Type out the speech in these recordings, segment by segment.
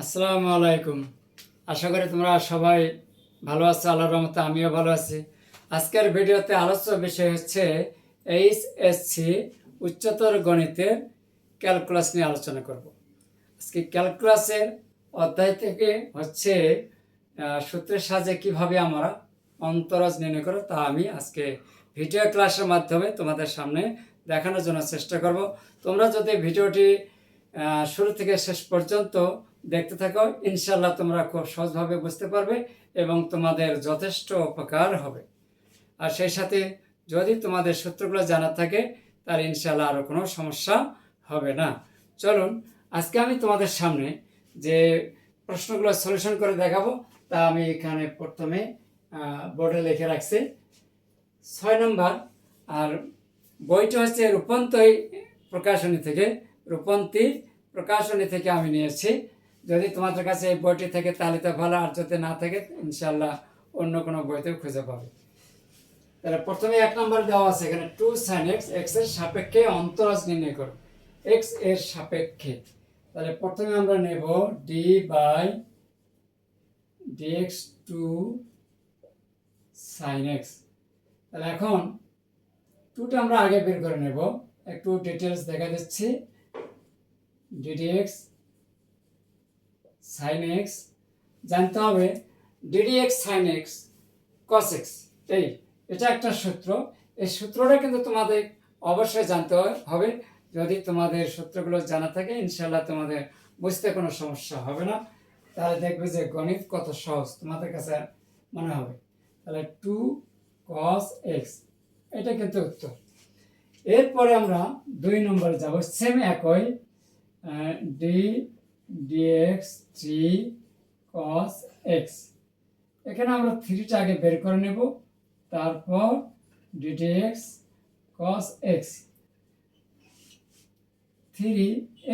আসসালামু আলাইকুম। আশা করি তোমরা সবাই ভালো আছো, আল্লাহর রহমতে আমিও ভালো আছি। আজকের ভিডিওতে আলোচ্য বিষয় হচ্ছে এইচএসসি উচ্চতর গণিতের ক্যালকুলাস নিয়ে আলোচনা করব। আজকে ক্যালকুলাসের অধ্যায় থেকে হচ্ছে সূত্রের সাহায্যে কীভাবে আমরা অন্তরাজ নির্ণয় করো তা আমি আজকে ভিডিও ক্লাসের মাধ্যমে তোমাদের সামনে দেখানোর জন্য চেষ্টা করব। তোমরা যদি ভিডিওটি শুরু থেকে শেষ পর্যন্ত দেখতে থাকো ইনশাল্লাহ তোমরা খুব সহজভাবে বুঝতে পারবে এবং তোমাদের যথেষ্ট উপকার হবে। আর সেই সাথে যদি তোমাদের সূত্রগুলো জানা থাকে, তাহলে ইনশাল্লাহ আরও কোনো সমস্যা হবে না। চলুন, আজকে আমি তোমাদের সামনে যে প্রশ্নগুলো সলিউশন করে দেখাবো, তা আমি এখানে প্রথমে বোর্ডে লিখে রাখছি। ছয় নম্বর, আর বইটা হচ্ছে রূপন্তই প্রকাশনী থেকে রূপন্তী প্রকাশনী থেকে আমি নিয়েছি। যদি তোমাদের কাছে এই বইটি থাকে তাহলে তো ভালো, আর যদি না থাকে ইনশাল্লাহ অন্য কোনো বইতেও খুঁজে পাবে। তাহলে প্রথমে এক নম্বর দেওয়া আছে, এখানে টু সাইন এক্স এক্সের সাপেক্ষে অন্তরাজ নির্ণয় করো। এক্সের সাপেক্ষে। তাহলে প্রথমে আমরা নেব d by dx two sine x তাহলে এখন টুটা আমরা আগে বের করে নেব। একটু ডিটেলস দেখা দিচ্ছি। ডিডিএক্স সাইন এক্স জানতে হবে d dx sine x cos x এই এটা একটা সূত্র। এই সূত্রটা কিন্তু তোমাদের অবশ্যই জানতে হবে। যদি তোমাদের সূত্রগুলো জানা থাকে ইনশাল্লাহ তোমাদের বুঝতে কোনো সমস্যা হবে না। তাহলে দেখবে যে গণিত কত সহজ, তোমাদের কাছে মনে হবে। তাহলে টু কস এক্স এটা কিন্তু উত্তর। এরপরে আমরা দুই নম্বরে যাব। সেম একই d dx three cos x এখানে আমরা থ্রিটা আগে বের করে নেব, তারপর d dx cos x three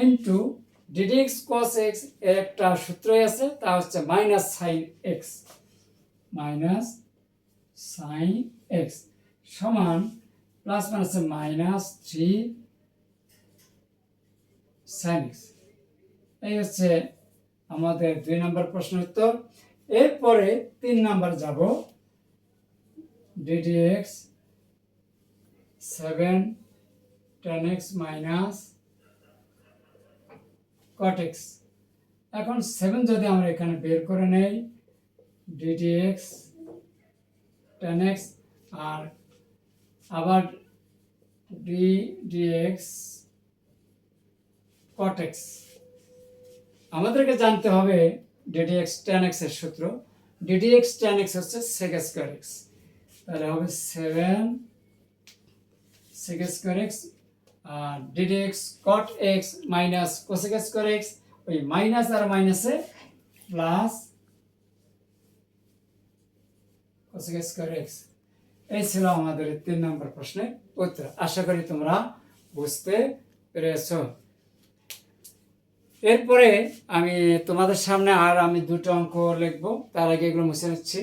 into d dx cos x একটা সূত্রই আছে, তা হচ্ছে minus sine x minus sine x সমান plus minus minus three sine x এই হচ্ছে আমাদের দুই নম্বর প্রশ্নের উত্তর। এরপরে তিন নম্বর যাব। D d x seven tan x minus cot x এখন সেভেন যদি আমরা এখানে বের করে নেই ডিডিএক্স টেন এক্স আর আবার ডি ডিএক্স কটেক্স আমাদেরকে জানতে হবে টেন এক্সের সূত্র। ডিডিএক্স টেন এক্স হচ্ছে সেক স্কোয়ার এক্স তাহলে হবে সেভেন সেক স্কোয়ার এক্স আর d dx cot x minus cosec square x ওই মাইনাস আর মাইনাসে প্লাস কোসেক স্কোয়ার এক্স এই ছিল আমাদের তিন নম্বর প্রশ্নের উত্তর। আশা করি তোমরা বুঝতে পেরেছ। এরপরে আমি তোমাদের সামনে আর আমি দুটো অঙ্ক লিখব। তার আগে এগুলো মুছে নিচ্ছি।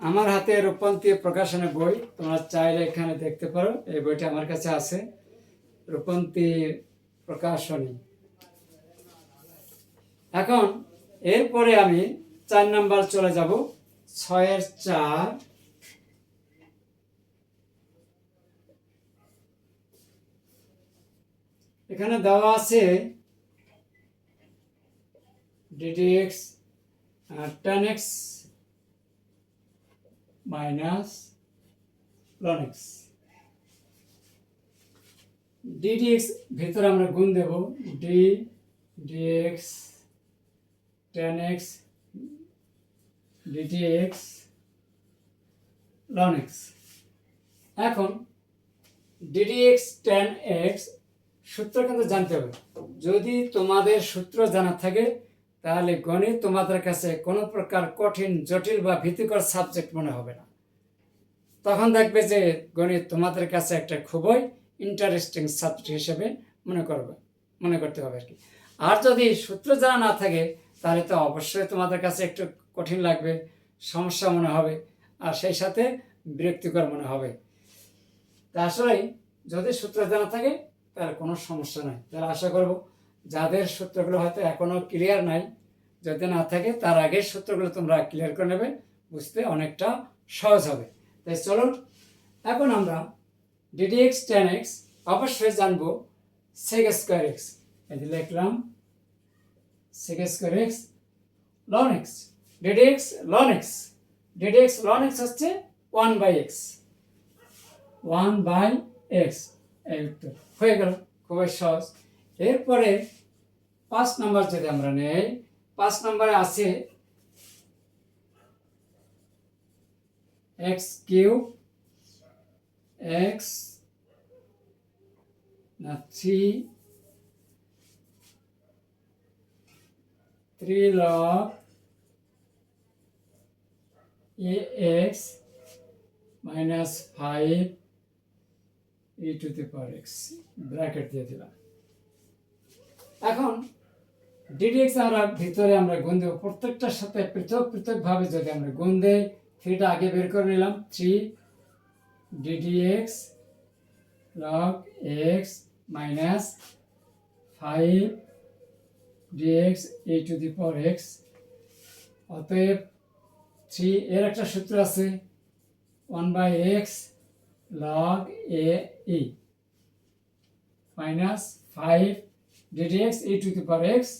আমার হাতে রূপন্তী প্রকাশনের বই, তোমরা চাইলে এখানে দেখতে পারো, এই বইটা আমার কাছে আছে। রূপন্তী প্রকাশনী। এখন এরপরে আমি চার নাম্বার চলে যাব। ছয়ের চার। এখানে দেওয়া আছে d dx tan x minus ln x d dx ভেতরে আমরা গুণ দেব। D dx tan x d dx ln x এখন ডিডিএক্স টেন এক্স সূত্র কিন্তু জানতে হবে। যদি তোমাদের সূত্র জানা থাকে, তাহলে গণিত তোমাদের কাছে কোনো প্রকার কঠিন, জটিল বা ভীতিকর সাবজেক্ট মনে হবে না। তখন দেখবে যে গণিত তোমাদের কাছে একটা খুবই ইন্টারেস্টিং সাবজেক্ট হিসেবে মনে করবে, মনে করতে হবে আর কি। আর যদি সূত্র জানা না থাকে, তাহলে তো অবশ্যই তোমাদের কাছে একটু কঠিন লাগবে, সমস্যা মনে হবে, আর সেই সাথে বিরক্তিকর মনে হবে। তা আসলে যদি সূত্র জানা থাকে, তাহলে কোনো সমস্যা নাই। তাহলে আশা করব, যাদের সূত্রগুলো হয়তো এখনও ক্লিয়ার নাই, যদি না থাকে, তার আগে সূত্রগুলো তোমরা ক্লিয়ার করে নেবে, বুঝতে অনেকটা সহজ হবে। তাই চলুন, এখন আমরা ডিডি এক্স টেন এক্স অবশ্যই জানব সেক স্কোয়ার এক্স এটি লিখলাম sec square x ln x d d x ln x d d x ln হচ্ছে one by x one by x এই উত্তর হয়ে গেল, খুবই সহজ। এরপরে পাঁচ নাম্বার যদি আমরা নেই, পাঁচ নম্বরে আছে এক্স কিউব এক্স না three three log a x minus five e to the power x bracket দিয়ে দিলাম। এখন ডিডিএক্স আমরা ভিতরে আমরা গুণ দেবো। প্রত্যেকটার সাথে পৃথক পৃথকভাবে যদি আমরা গুণ দেই থ্রিটা আগে বের করে নিলাম। Three d dx log x minus five dx a to the power x অতএব থ্রি এর একটা সূত্র আছে। One by x log a e minus five d dx e to the power x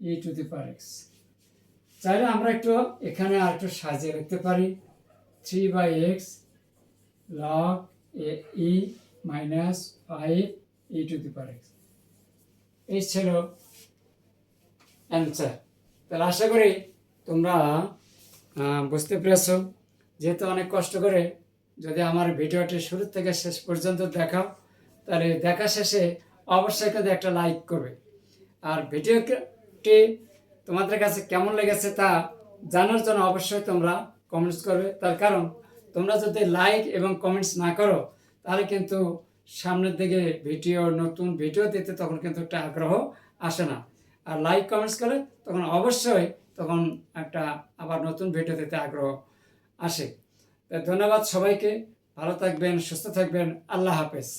e to the power x. চাইলে আমরা একটু এখানে আর একটু সাজিয়ে রাখতে পারি। Three by x log a e minus five e to the power x. এই ছিল অ্যান্সার। তাহলে আশা করি তোমরা বুঝতে পেরেছ? যেহেতু অনেক কষ্ট করে যদি আমার ভিডিওটি শুরু থেকে শেষ পর্যন্ত দেখাও, তাহলে দেখা শেষে অবশ্যই কিন্তু একটা লাইক করবে। আর ভিডিওটি তোমাদের কাছে কেমন লেগেছে তা জানার জন্য অবশ্যই তোমরা কমেন্টস করবে। তার কারণ, তোমরা যদি লাইক এবং কমেন্টস না করো, তাহলে কিন্তু সামনের দিকে ভিডিও, নতুন ভিডিও দিতে তখন কিন্তু একটা আগ্রহ আসে না। আর লাইক কমেন্টস করে তখন অবশ্যই তখন একটা আবার নতুন ভিডিও দিতে আগ্রহ আসে। ধন্যবাদ সবাইকে। ভালো থাকবেন, সুস্থ থাকবেন। আল্লাহ হাফেজ।